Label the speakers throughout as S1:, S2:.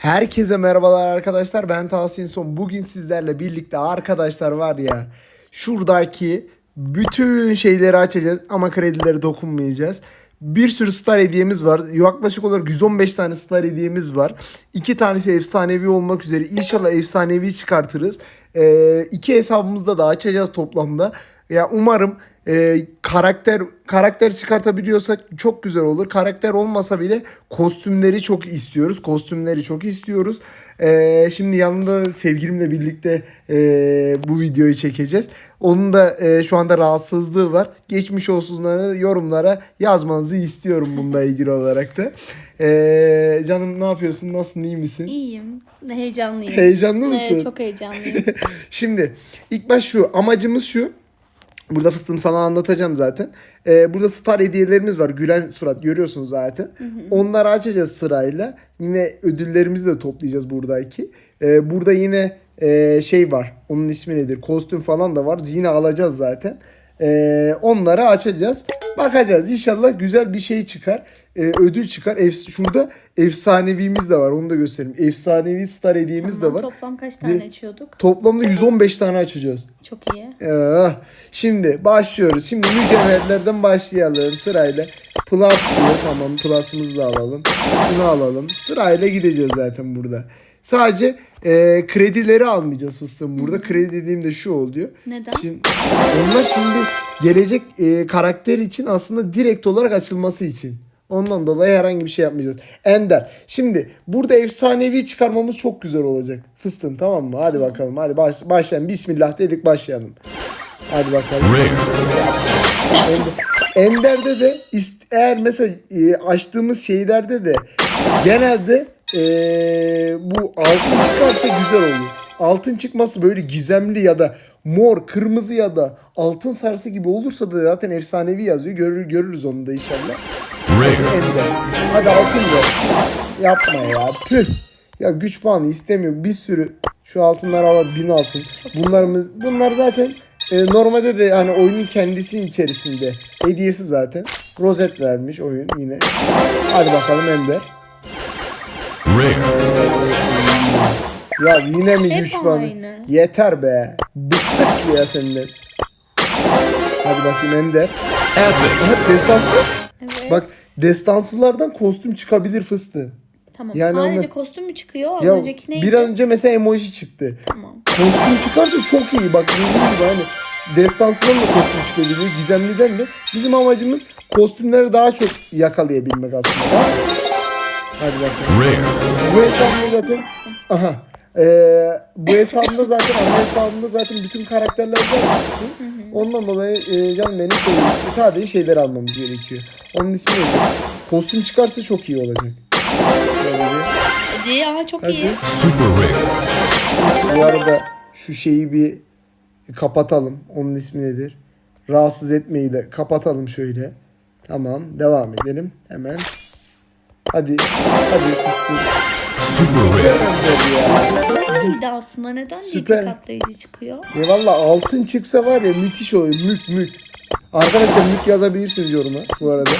S1: Herkese merhabalar arkadaşlar. Ben Tahsin Son. Bugün sizlerle birlikte arkadaşlar var ya şuradaki bütün şeyleri açacağız ama kredileri dokunmayacağız. Bir sürü star hediyemiz var. Yaklaşık olarak 115 tane star hediyemiz var. İki tanesi efsanevi olmak üzere. İnşallah efsanevi çıkartırız. Ee, iki hesabımızda da açacağız toplamda. Ya umarım e, karakter karakter çıkartabiliyorsak çok güzel olur. Karakter olmasa bile kostümleri çok istiyoruz. Kostümleri çok istiyoruz. E, şimdi yanında sevgilimle birlikte e, bu videoyu çekeceğiz. Onun da e, şu anda rahatsızlığı var. Geçmiş olsunları yorumlara yazmanızı istiyorum bununla ilgili olarak da. E, canım ne yapıyorsun? Nasılsın? iyi misin?
S2: İyiyim. Heyecanlıyım.
S1: Heyecanlı mısın?
S2: Evet çok heyecanlıyım.
S1: Şimdi ilk baş şu amacımız şu. Burada fıstığım sana anlatacağım zaten. Ee, burada star hediyelerimiz var. Gülen surat görüyorsunuz zaten. Onları açacağız sırayla. Yine ödüllerimizi de toplayacağız buradaki. Ee, burada yine e, şey var. Onun ismi nedir? Kostüm falan da var. Yine alacağız zaten. Ee, onları açacağız. Bakacağız. İnşallah güzel bir şey çıkar. Ee, ödül çıkar. Ef- şurada efsanevimiz de var. Onu da göstereyim. Efsanevi star hediyemiz
S2: Tamam,
S1: de var.
S2: Toplam kaç tane açıyorduk?
S1: Toplamda 115 tane açacağız.
S2: Çok iyi.
S1: Ee, şimdi başlıyoruz. Şimdi mücevherlerden başlayalım sırayla. Plus diyor. Tamam plus'ımızı da alalım. Şunu alalım. Sırayla gideceğiz zaten burada. Sadece e, kredileri almayacağız fıstığım burada. Kredi dediğimde şu oluyor.
S2: Neden?
S1: Şimdi, onlar şimdi gelecek e, karakter için aslında direkt olarak açılması için. Ondan dolayı herhangi bir şey yapmayacağız. Ender. Şimdi burada efsanevi çıkarmamız çok güzel olacak. Fıstığım tamam mı? Hadi bakalım. Hadi baş, başlayalım. Bismillah dedik başlayalım. Hadi bakalım. Ender- Ender'de de ist- eğer mesela e, açtığımız şeylerde de genelde e, bu altın çıkarsa güzel olur. Altın çıkması böyle gizemli ya da mor, kırmızı ya da altın sarısı gibi olursa da zaten efsanevi yazıyor. Görür, görürüz onu da inşallah. Ender. Hadi altın ver. Yapma ya. Tüh. Ya güç puanı istemiyorum. Bir sürü şu altınları al bin altın. Bunlarımız bunlar zaten e, normalde de hani oyunun kendisinin içerisinde hediyesi zaten. Rozet vermiş oyun yine. Hadi bakalım Ender. Ya yine mi
S2: Hep
S1: güç puanı?
S2: aynı.
S1: Yeter be. Bıktık ya senden. Hadi bakayım Ender. Aha, Destansı.
S2: Evet.
S1: Bak destansılardan kostüm çıkabilir fıstığı.
S2: tamam.
S1: yani
S2: Sadece
S1: onlar-
S2: kostüm mü çıkıyor? Az
S1: Ya
S2: önceki neydi?
S1: bir an önce mesela emoji çıktı.
S2: Tamam.
S1: Kostüm çıkarsa çok iyi. Bak dediğim gibi hani destansıdan da kostüm çıkabilir. Gizemliden de. Bizim amacımız kostümleri daha çok yakalayabilmek aslında. Hadi bakalım. Bu hesabında zaten aha ee, bu hesabında zaten ana hesabında zaten bütün karakterler var. Ondan dolayı e, canım benim şey, sadece şeyler almamız gerekiyor. Onun ismi neydi? Kostüm çıkarsa çok iyi olacak.
S2: Hadi ya çok
S1: Hadi.
S2: iyi.
S1: Bu arada şu şeyi bir kapatalım. Onun ismi nedir? Rahatsız etmeyi de kapatalım şöyle. Tamam devam edelim hemen. Hadi hadi fıstık. Süper ya.
S2: İyiydi aslında. Neden
S1: Süper.
S2: bir katlayıcı çıkıyor?
S1: E valla altın çıksa var ya müthiş oluyor. Mük mük. Arkadaşlar mük yazabilirsiniz yoruma bu arada.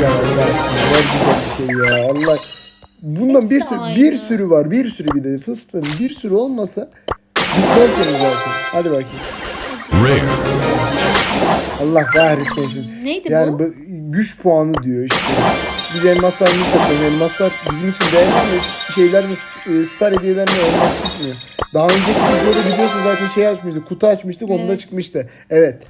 S1: ya Allah aşkına ne güzel bir şey ya. Allah. Bundan
S2: Hepsi
S1: bir sürü
S2: aynı.
S1: bir sürü var. Bir sürü bir de fıstığım bir sürü olmasa bitmezsiniz zaten. Hadi bakayım. Allah kahretmesin.
S2: Neydi
S1: Yani
S2: bu?
S1: bu güç puanı diyor işte. Biz elmaslarını topluyoruz. Elmaslar bizim için değerli şeyler e, star hediyelerine elmas çıkmıyor. Daha önceki videoda biliyorsunuz zaten şey açmıştık. Kutu açmıştık onda
S2: Evet.
S1: çıkmıştı. Evet.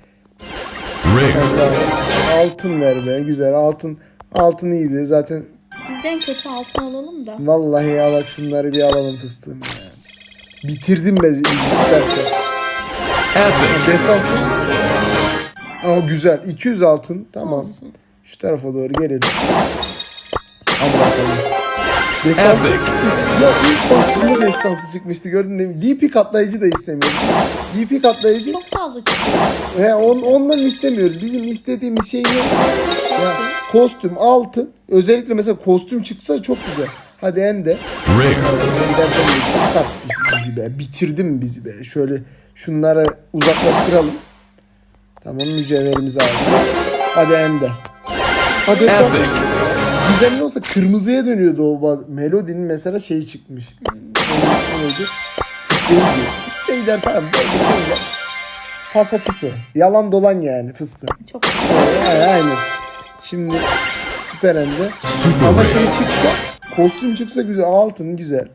S1: Altın ver be güzel altın. Altın iyiydi zaten.
S2: Bizden kötü altın alalım da.
S1: Vallahi ya bak şunları bir alalım fıstığım ya. Bitirdim be istersen. Destansı. Aa güzel. 200 altın. Tamam.
S2: Olsun.
S1: Şu tarafa doğru gelelim. Hadi bakalım. Destansı. Ya ilk kostümde destansı çıkmıştı gördün değil mi? DP katlayıcı da istemiyoruz. DP katlayıcı
S2: Çok fazla çıkıyor.
S1: he, on, ondan istemiyoruz. Bizim istediğimiz şey ne? Ya, kostüm, altın. Özellikle mesela kostüm çıksa çok güzel. Hadi en de. Bitirdin bizi be. Şöyle şunları uzaklaştıralım. Tamam mücevherimizi aldık. Hadi Ender. Hadi Estas. gizemli olsa kırmızıya dönüyordu o baz- Melody'nin mesela şeyi çıkmış. Neydi? Spreyler tamam böyle şeyler. Pasafiso. Yalan dolan yani fıstığı.
S2: Çok
S1: Ee, aynen. Şimdi süper ende.
S3: Super
S1: Ama şey çıksa, kostüm çıksa güzel, altın güzel.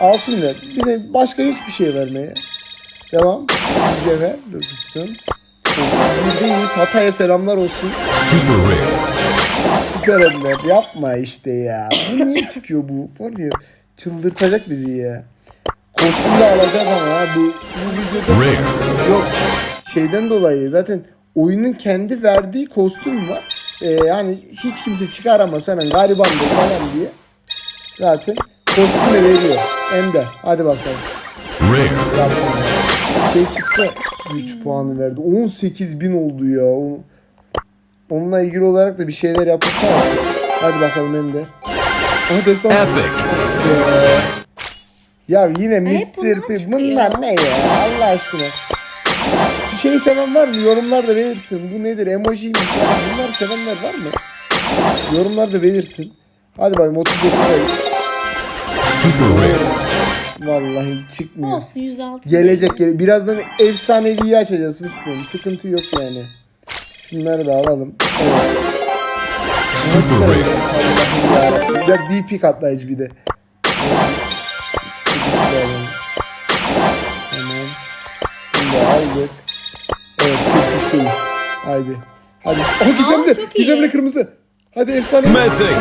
S1: Altın ver. Bir de başka hiçbir şey vermeye. Devam. Mücevher, dur fıstığım. Birdeyiz. Hatay'a selamlar olsun.
S3: Super rare.
S1: Süper ender. Yapma işte ya. Bu niye çıkıyor bu? Var ya çıldırtacak bizi ya. Kostüm de alacağız ama ha. Bu, bu videoda
S3: Rare.
S1: Yok şeyden dolayı zaten oyunun kendi verdiği kostüm var. Ee, yani hiç kimse çıkaramaz hemen garibandır falan diye. Zaten kostüm de veriyor. Ender. Hadi bakalım.
S3: Rare.
S1: Şey çıksa 3 puanı verdi. 18 bin oldu ya. Onunla ilgili olarak da bir şeyler yapılsa. Hadi bakalım Ender. Destan.
S3: Epic.
S1: Ya yine Mr. P. Bunlar ne ya Allah aşkına. Bir şey seven var mı? Yorumlarda belirtin. Bu nedir? Emojiymiş. Ya. Bunlar sevenler var mı? Yorumlarda belirtin. Hadi bakayım 39'dayız.
S3: Super rare.
S1: Vallahi çıkmıyor.
S2: olsun 106.
S1: Gelecek gele. Birazdan efsaneviyi açacağız fıstığım. Sıkıntı yok yani. Şunları da alalım. Evet. Allah'ım yarabbim. Ya DP katlayıcı bir de. Tamam. Şimdi aldık. Evet 43'teyiz. Haydi. Hadi. Oh gizemli. Gizemli kırmızı. Hadi efsane.
S3: Mythic.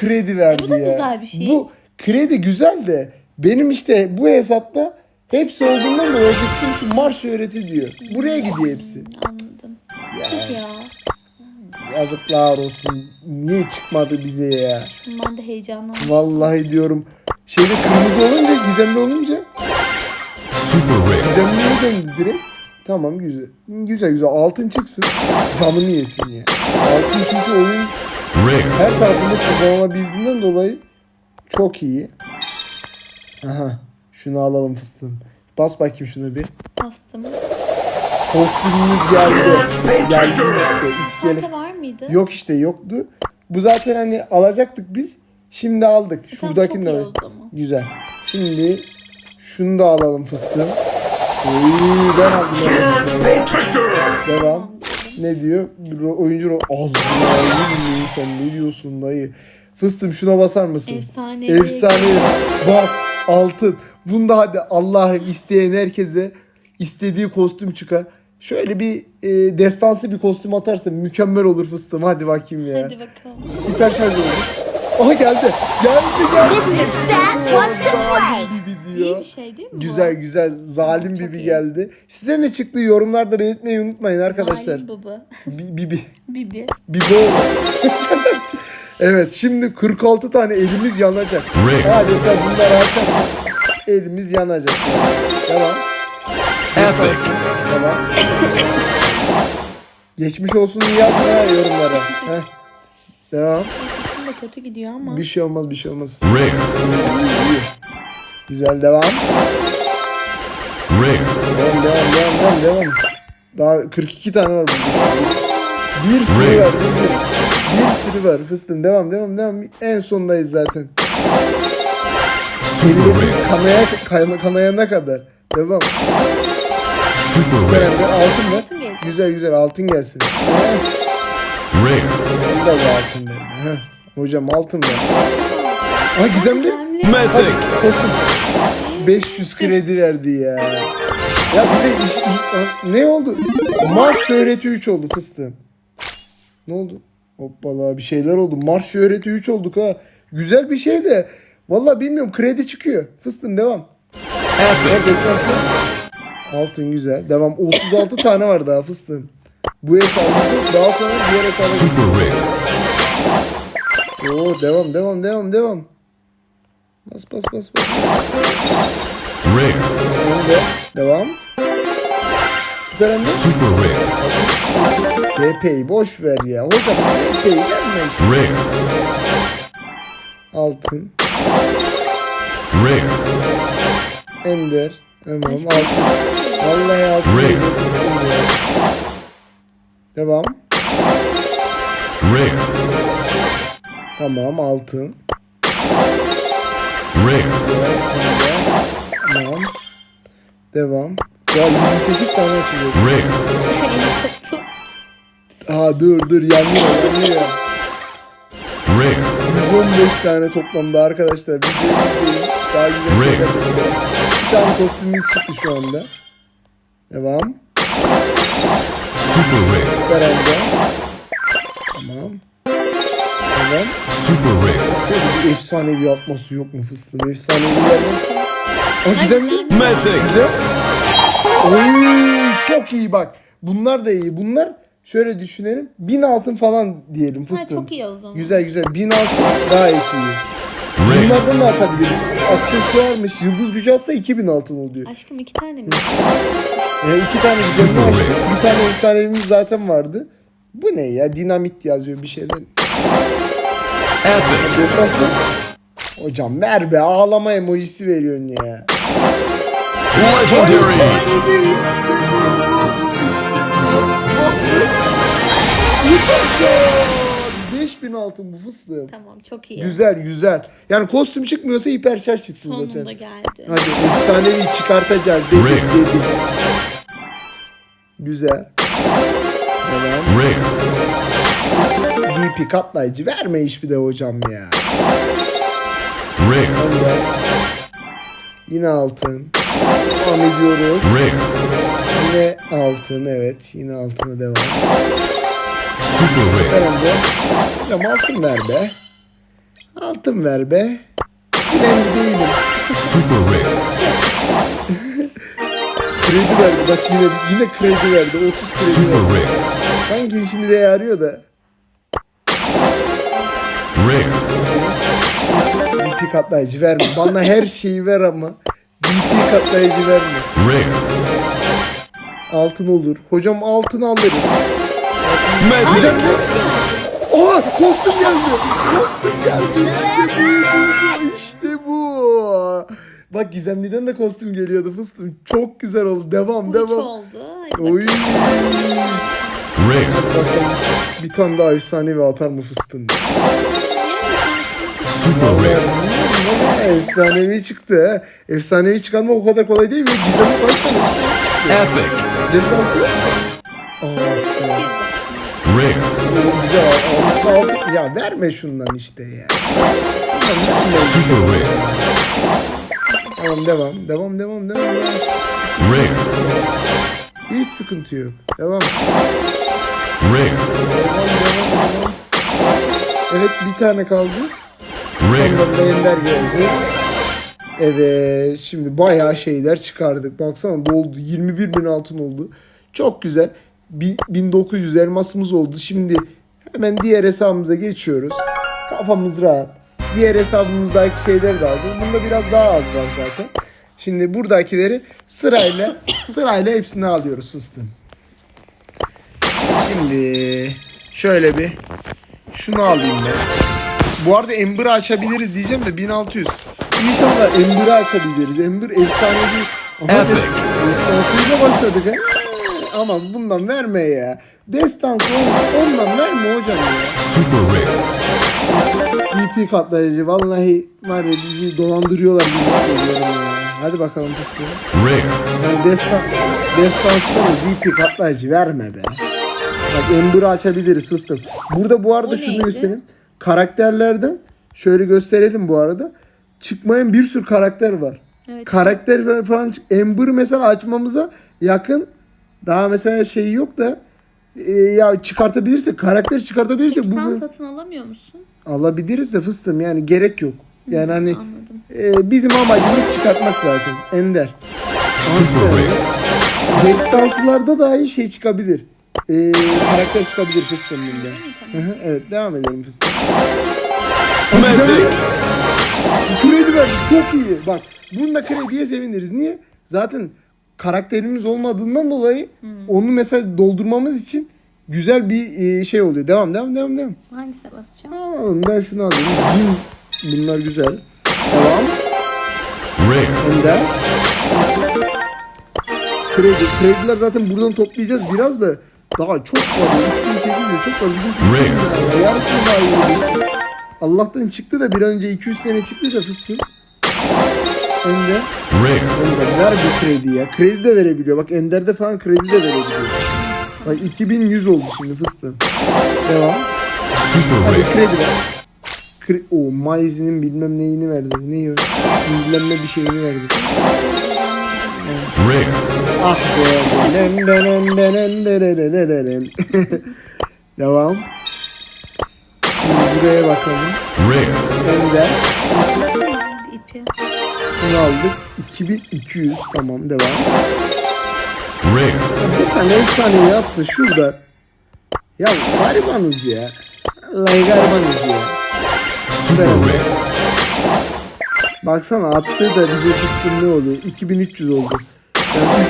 S1: Kredi verdi
S2: E, bu da
S1: ya.
S2: güzel bir şey.
S1: Bu kredi güzel de benim işte bu hesapta hepsi olduğundan dolayı gittim şu marş öğreti diyor. Buraya gidiyor hepsi.
S2: Anladım.
S1: Ya,
S2: Tüh ya.
S1: yazıklar olsun. Niye çıkmadı bize ya?
S2: Ben de heyecanlandım.
S1: Vallahi diyorum. Şeyde kırmızı olunca gizemli olunca
S3: Super rare.
S1: gizemliye döndü direkt. Tamam güzel. Güzel güzel. Altın çıksın. Canını yesin ya. Altın çünkü oyun her tarafında kullanılabildiğinden dolayı çok iyi. Aha. Şunu alalım fıstığım. Bas bakayım şuna bir.
S2: Bastım.
S1: Kostümümüz geldi. Geldi işte. İskele.
S2: Sende var mıydı?
S1: Yok işte yoktu. Bu zaten hani alacaktık biz. Şimdi aldık.
S2: E tamam,
S1: Şuradakini de
S2: çok iyi
S1: aldık.
S2: o zaman.
S1: Güzel. Şimdi şunu da alalım fıstığım. Oy, ben aldım. Devam. Ne diyor? Ro- oyuncu ro- az ya, sen ne diyorsun dayı? Fıstığım şuna basar mısın?
S2: Efsane.
S1: Efsane. Bak altın. Bunda hadi Allah'ım isteyen herkese istediği kostüm çıkar. Şöyle bir e, destansı bir kostüm atarsa mükemmel olur fıstığım. Hadi bakayım ya.
S2: Hadi bakalım.
S1: Hiper şarj olur. Aha geldi. Geldi geldi. Bibi
S2: İyi
S1: diyor.
S2: bir şey değil mi bu?
S1: Güzel güzel zalim
S2: Çok
S1: Bibi
S2: iyi.
S1: geldi. Size ne çıktı yorumlarda belirtmeyi unutmayın arkadaşlar.
S2: Zalim baba.
S1: Bi- Bibi.
S2: Bibi.
S1: Bibi Evet şimdi 46 tane elimiz yanacak. Tabii bunları açalım. Elimiz yanacak. Devam.
S3: Epic.
S1: Devam. Geçmiş olsun diye yazma ha yorumlara. Heh. Devam.
S2: De kötü gidiyor ama.
S1: Bir şey olmaz bir şey olmaz.
S3: Rare.
S1: Güzel devam.
S3: Rare.
S1: Devam devam devam devam devam. Daha 42 tane var burada. Bir sürü
S3: Rare.
S1: var. Bir, bir sürü var. Fıstığım devam devam devam. En sondayız zaten.
S3: Rare.
S1: kanaya, kana- kanayana kadar. Devam.
S3: Super rare.
S1: de altın.
S2: Altın gelecek.
S1: Güzel güzel altın gelsin.
S3: Rare.
S1: Ben de bu altın ver. Heh. Hocam altın ver. Aa gizemli. Kostüm. 500 kredi verdi ya. Ya bize iş, iş- ne oldu? Marş şöhreti 3 oldu fıstığım. Ne oldu? Hoppala bir şeyler oldu. Marş şöhreti 3 olduk ha. Güzel bir şey de. Vallahi bilmiyorum kredi çıkıyor. Fıstığım devam.
S3: Epic.
S1: Ver destansı. Altın güzel. Devam. 36 tane var daha fıstığım. Bu alacağız. Daha sonra diğer
S3: rare.
S1: Oo devam devam devam devam. Bas bas bas bas.
S3: Rare.
S1: Devam. Ender.
S3: Super rare.
S1: RP'yi boş ver ya. Hocam RP'yi verme işte.
S3: Rare.
S1: Altın.
S3: Rare.
S1: Ender. Tamam altın. Vallahi altın.
S3: Ring.
S1: Devam.
S3: Rare.
S1: Tamam altın.
S3: Rare.
S1: Tamam. Devam. Ya 28 tane açılıyor.
S3: Rare.
S1: Aa dur dur yanıyor yanıyor.
S3: Rare.
S1: 115 tane toplamda arkadaşlar. Bir de izleyin. Daha güzel şeyler yapacağız. Bir tane kostümümüz çıktı şu anda. Devam.
S3: Super rare.
S1: Garanja. Tamam. Devam.
S3: Super rare.
S1: Şöyle bir efsanevi atması yok mu fıstığım? Efsanevi yerden. Aa güzel mi? Güzel. Oy, çok iyi bak. Bunlar da iyi. Bunlar şöyle düşünelim. 1000 altın falan diyelim
S2: Ha,
S1: fıstığım.
S2: çok iyi o zaman.
S1: Güzel güzel. 1000 altın gayet iyi. Bunlardan da atabiliriz. Aksesuarmış. Yıldız gücü atsa 2000 altın oluyor.
S2: Aşkım iki tane mi?
S1: E, iki tane güzelini açtık. Bir tane efsanevimiz zaten vardı. Bu ne ya? Dinamit yazıyor bir şeyler.
S3: Epic.
S1: Destansı. Hocam ver be ağlama emojisi veriyorsun ya.
S3: Legendary.
S1: 5000 altın bu fıstığım.
S2: Tamam çok iyi.
S1: Güzel güzel. Yani kostüm çıkmıyorsa hiper şarj çıksın
S2: Sonunda
S1: zaten.
S2: geldi.
S1: Hadi efsanevi çıkartacağız. Dedik
S3: Rare.
S1: dedik. Güzel. Devam.
S3: Rare.
S1: DP katlayıcı verme hiçbir de hocam ya.
S3: Rare.
S1: Yine altın. Devam ediyoruz.
S3: Rare.
S1: Yine altın evet. Yine altına devam.
S3: Super rare.
S1: Herhalde. Hocam altın ver be. Altın ver be. Dilenci değilim.
S3: Super rare.
S1: Kredi verdi bak yine yine kredi verdi. 30 kredi
S3: Super
S1: verdi.
S3: rare.
S1: Sanki işimi de yarıyor da.
S3: Rare.
S1: DP katlayıcı verme. Bana her şeyi ver ama. DP katlayıcı verme.
S3: Rare.
S1: Altın olur. Hocam altın alırız.
S3: Mythic.
S1: Oha kostüm geldi. Kostüm geldi. İşte bu. İşte bu. Bak Gizemli'den de kostüm geliyordu fıstığım. Çok güzel oldu. Devam
S2: Bu üç
S1: devam.
S2: oldu. Hadi
S1: Oy.
S2: bakalım.
S1: Bir tane daha efsanevi atar mı fıstığım?
S3: Super rare.
S1: Efsanevi çıktı ha. Efsanevi çıkarmak o kadar kolay değil mi? Gizemli tane?
S3: Epic.
S1: Destansı.
S3: Rare.
S1: Ya verme şundan işte ya.
S3: Super rare.
S1: Tamam. Devam devam devam. devam.
S3: Rare.
S1: Hiç sıkıntı yok. Devam.
S3: Rare.
S1: Devam devam devam. Evet bir tane kaldı. Ondan da ender geldi. Evet şimdi bayağı şeyler çıkardık. Baksana doldu. 21 bin altın oldu. Çok güzel. Bi- 1900 elmasımız oldu. Şimdi hemen diğer hesabımıza geçiyoruz. Kafamız rahat. Diğer hesabımızdaki şeyleri de alacağız. Bunda biraz daha az var zaten. Şimdi buradakileri sırayla sırayla hepsini alıyoruz fıstığım. Şimdi şöyle bir şunu alayım ben. Bu arada Ember'ı açabiliriz diyeceğim de 1600. İnşallah Ember'ı açabiliriz. Ember efsanevi. Ama
S3: Epic.
S1: des- destansıyla başladık ha. Aman bundan verme ya. Destans on- ondan verme hocam ya.
S3: Super rare.
S1: DP katlayıcı vallahi var ya bizi dolandırıyorlar hissediyorum ya. Hadi bakalım fıstığım.
S3: Rare.
S1: Yani destan, destanslı DP katlayıcı verme be. Bak Ember'ı açabiliriz fıstığım. Burada bu arada şunu
S2: neydi?
S1: Karakterlerden şöyle gösterelim bu arada. Çıkmayan bir sürü karakter var.
S2: Evet.
S1: Karakter falan çık. Ember mesela açmamıza yakın. Daha mesela şey yok da e, ya çıkartabilirsek karakter çıkartabilirsek
S2: Peki
S1: bu
S2: sen satın alamıyor musun?
S1: alabiliriz de fıstığım yani gerek yok. Yani hani
S2: Anladım.
S1: e, bizim amacımız çıkartmak zaten. Ender.
S3: Super rare.
S1: Destansılarda dahi şey çıkabilir. E, karakter bunda. Hı hı, evet devam edelim fıstığım.
S3: Mythic.
S1: Kredi verdik çok iyi. Bak bununla krediye seviniriz. Niye? Zaten karakterimiz olmadığından dolayı onu mesela doldurmamız için güzel bir e, şey oluyor. Devam devam devam devam.
S2: Hangisine basacağım?
S1: Tamam ben şunu alayım. Bin. Bunlar güzel. Devam.
S3: Rare.
S1: Ender. Kredi. Krediler zaten buradan toplayacağız biraz da Daha çok var ya. 3800 çok var. Bizim. Yarısını daha oldu. Allah'tan çıktı da bir an önce 200 tane çıktı da fıstığım. Ender. Ender ver bir kredi ya. Kredi de verebiliyor. Bak Ender'de falan kredi de verebiliyor. Bak 2100 oldu şimdi fıstığım. Devam.
S3: Super
S1: Hadi
S3: rare.
S1: kredi ver. O Maizi'nin bilmem neyini verdi. Ne yiyor? İzlenme bir şeyini verdi.
S3: Rare.
S1: Ah be. Devam. Şimdi buraya bakalım.
S3: Rare.
S2: Önder.
S1: Bunu aldık. 2200. Tamam devam.
S3: Rare.
S1: Bir tane efsane yapsa şurada. Ya gariban ucu ya. Vallahi gariban ucu ya.
S3: Super Rare.
S1: Baksana attığı da bize ne oluyor? 2300 oldu. Yani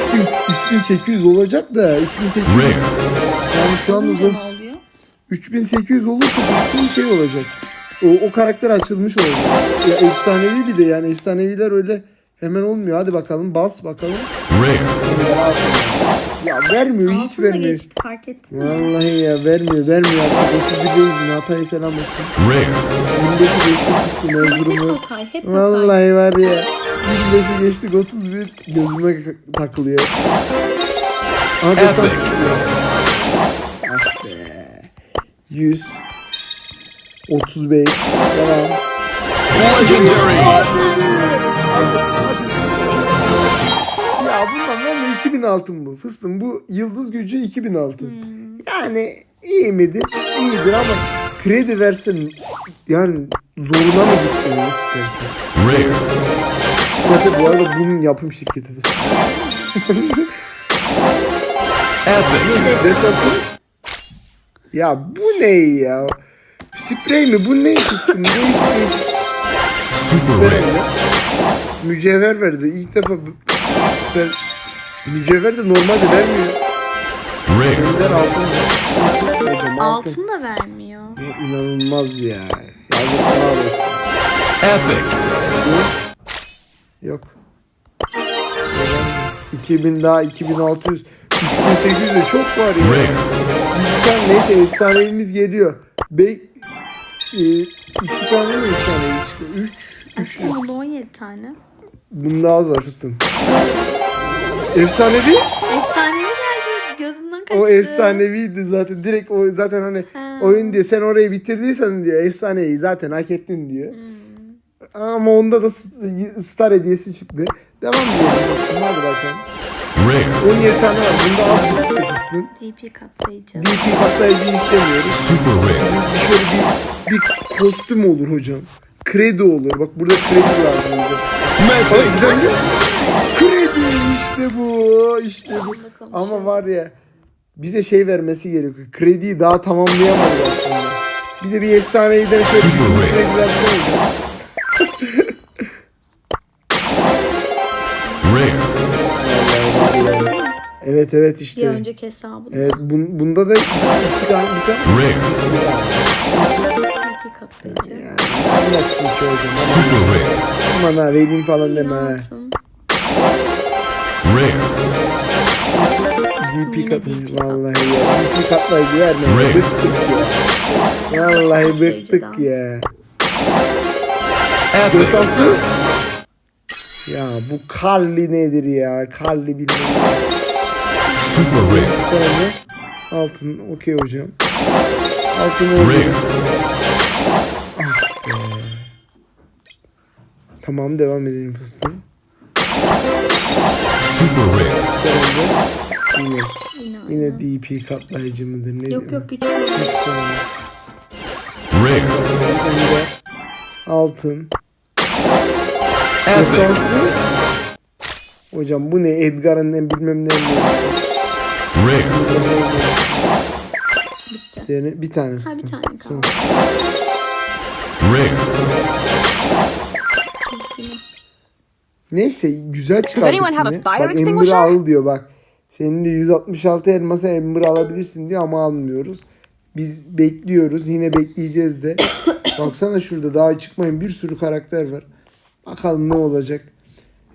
S1: 3000, 3800 olacak da 3800
S3: Rare.
S1: yani şu anda zor.
S2: ne oluyor?
S1: 3800 olursa fıstığın şey olacak. O, o karakter açılmış olacak. Ya efsanevi bir de yani efsaneviler öyle hemen olmuyor. Hadi bakalım bas bakalım.
S3: Rare.
S1: Ya vermiyor hiç vermiyor.
S2: geçti fark ettin mi?
S1: Vallahi ya vermiyor vermiyor. Artık 31'deyiz Hatay'a selam olsun.
S3: Rare.
S1: 25'i geçtik fıstığın
S2: Hep
S1: Erzurum'u.
S2: Hatay, hep Hatay.
S1: Vallahi var ya. 25'i geçtik 31 gözüme k- takılıyor. Aha,
S3: Epic.
S1: destan çıkıyor. Ah be. 100 35 Devam.
S3: Legendary.
S1: 2000 altın bu. Fıstım bu yıldız gücü 2000 altın. Yani iyi midir? İyidir ama kredi versen yani zoruna mı gittin ya. Zaten bu arada bunun yapım şirketi. Desatı. Ya bu ne ya? Sprey mi? Bu ne fıstım? Değişik değişik.
S3: Super rare.
S1: Mücevher verdi. İlk defa ben mücevher de normalde vermiyor.
S3: Rare.
S1: Gönder altın. altın.
S2: Altın da vermiyor.
S1: Ya, İnanılmaz ya. Yazıklar olsun.
S3: Epic.
S1: Yok. 2000 daha 2600 3800 de çok var ya. Tane neyse efsanevimiz geliyor. Be e, iki tane mi efsanevi çıkıyor? Üç. Üç.
S2: Aşkım bunda 17 tane.
S1: Bunda az var fıstığım. Efsanevi?
S2: Efsanevi geldi. Gözümden kaçtı.
S1: O efsaneviydi zaten. Direkt o zaten hani
S2: Ha.
S1: oyun diye sen orayı bitirdiysen diyor efsaneyi zaten hak ettin diyor.
S2: Hmm.
S1: Ama onda da star hediyesi çıktı. Devam fıstığım hadi bakalım.
S3: Rare.
S1: 17 tane var. Bunda az bir fıstığım.
S2: DP katlayıcı.
S1: DP patlayıcı istemiyoruz.
S3: Super rare.
S1: Bir şöyle bir, bir kostüm olur hocam. Kredi olur. Bak burada kredi lazım bize. Bak güzel değil mi? İşte bu, işte bu. Ama var ya bize şey vermesi gerekiyor. Krediyi daha tamamlayamadık aslında. Bize bir efsaneyi de
S3: şöyle
S1: Evet evet işte.
S2: Bir önceki hesabı.
S1: Evet bun, bunda da bir tane bir tane. Yani, Allah
S3: sizi çocuğum.
S1: Aman ha, falan deme ha. DP
S2: DP
S1: vallahi ya. DP katlayıcı verme.
S3: Rare.
S1: Bıktık ya. Vallahi bıktık ya. Desansı. Ya bu Kalli nedir ya? Kalli bilmem.
S3: Super rare.
S1: Altın okey hocam. Altın oldu. Ah. Tamam devam edelim fıstığım.
S3: Super rare.
S1: Yine,
S2: Yine.
S1: DP katlayıcı mıdır ne?
S2: Yok yok
S1: tane.
S3: Rare.
S1: Altın.
S3: Epic.
S1: Hocam bu ne? Edgar'ın ne bilmem ne.
S3: Rare.
S2: Bitti.
S1: Bir tane
S2: Ha bir tane
S1: Son.
S2: kaldı.
S3: Rare.
S1: Neyse güzel çıkardık
S4: anyone have a
S1: yine.
S4: fire
S1: Bak Ember'ı
S4: extinguisher?
S1: al diyor bak. Senin de 166 elmasa Ember alabilirsin diyor ama almıyoruz. Biz bekliyoruz. Yine bekleyeceğiz de. Baksana şurada daha çıkmayın bir sürü karakter var. Bakalım ne olacak.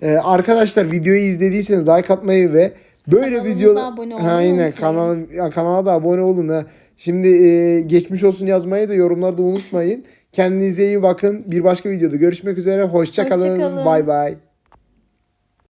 S1: Ee, arkadaşlar videoyu izlediyseniz like atmayı ve Böyle video
S2: abone olmayı
S1: ha yine
S2: unutmayın.
S1: kanal ya, kanala da abone olun ha. Şimdi e, geçmiş olsun yazmayı da yorumlarda unutmayın. Kendinize iyi bakın. Bir başka videoda görüşmek üzere. Hoşça kalın.
S2: Hoşça kalın.
S1: Bay bay.